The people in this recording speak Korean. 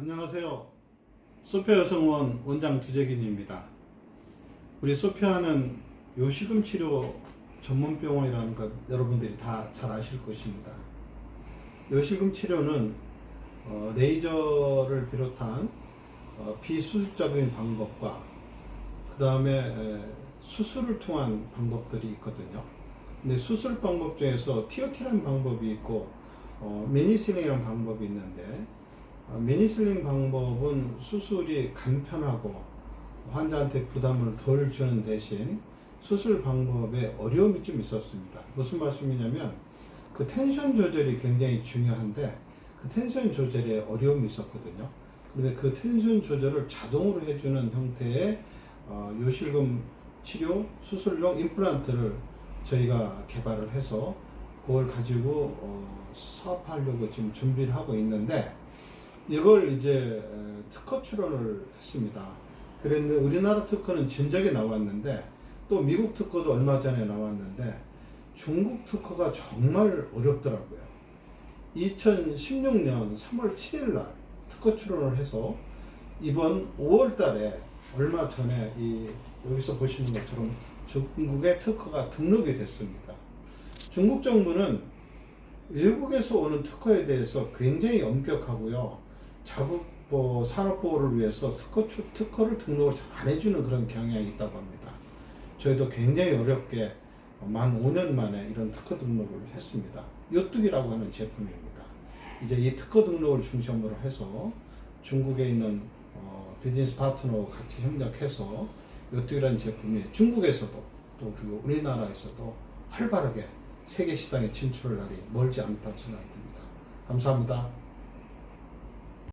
안녕하세요. 소피아 여성원 원장 두재균입니다. 우리 소피아는 요식음 치료 전문병원이라는 것 여러분들이 다 잘 아실 것입니다. 요식음 치료는 어, 레이저를 비롯한 어, 비수술적인 방법과 그 다음에 수술을 통한 방법들이 있거든요. 근데 수술 방법 중에서 TOT라는 방법이 있고 어, 미니슬링이라는 방법이 있는데 어, 미니슬링 방법은 수술이 간편하고 환자한테 부담을 덜 주는 대신 수술 방법에 어려움이 좀 있었습니다. 무슨 말씀이냐면 그 텐션 조절이 굉장히 중요한데 그 텐션 조절에 어려움이 있었거든요. 근데 그 텐션 조절을 자동으로 해주는 형태의 어, 요실금 치료 수술용 임플란트를 저희가 개발을 해서 그걸 가지고 어, 사업하려고 지금 준비를 하고 있는데 이걸 이제 에, 특허 출원을 했습니다. 그랬는데 우리나라 특허는 진작에 나왔는데 또 미국 특허도 얼마 전에 나왔는데 중국 특허가 정말 어렵더라고요. 2016년 3월 7일 날 특허 출원을 해서 이번 5월 달에 얼마 전에 이 여기서 보시는 것처럼 중국의 특허가 등록이 됐습니다. 중국 정부는 외국에서 오는 특허에 대해서 굉장히 엄격하고요. 자국 뭐 산업 보호를 위해서 특허 출- 특허를 등록을 잘 안 해주는 그런 경향이 있다고 합니다. 저희도 굉장히 어렵게 만 5년 만에 이런 특허 등록을 했습니다. 요뚝이라고 하는 제품입니다. 이제 이 특허 등록을 중심으로 해서 중국에 있는 어, 비즈니스 파트너와 같이 협력해서 요뚝이라는 제품이 중국에서도 또 그리고 우리나라에서도 활발하게 세계 시장에 진출할 날이 멀지 않다고 생각이 듭니다. 감사합니다.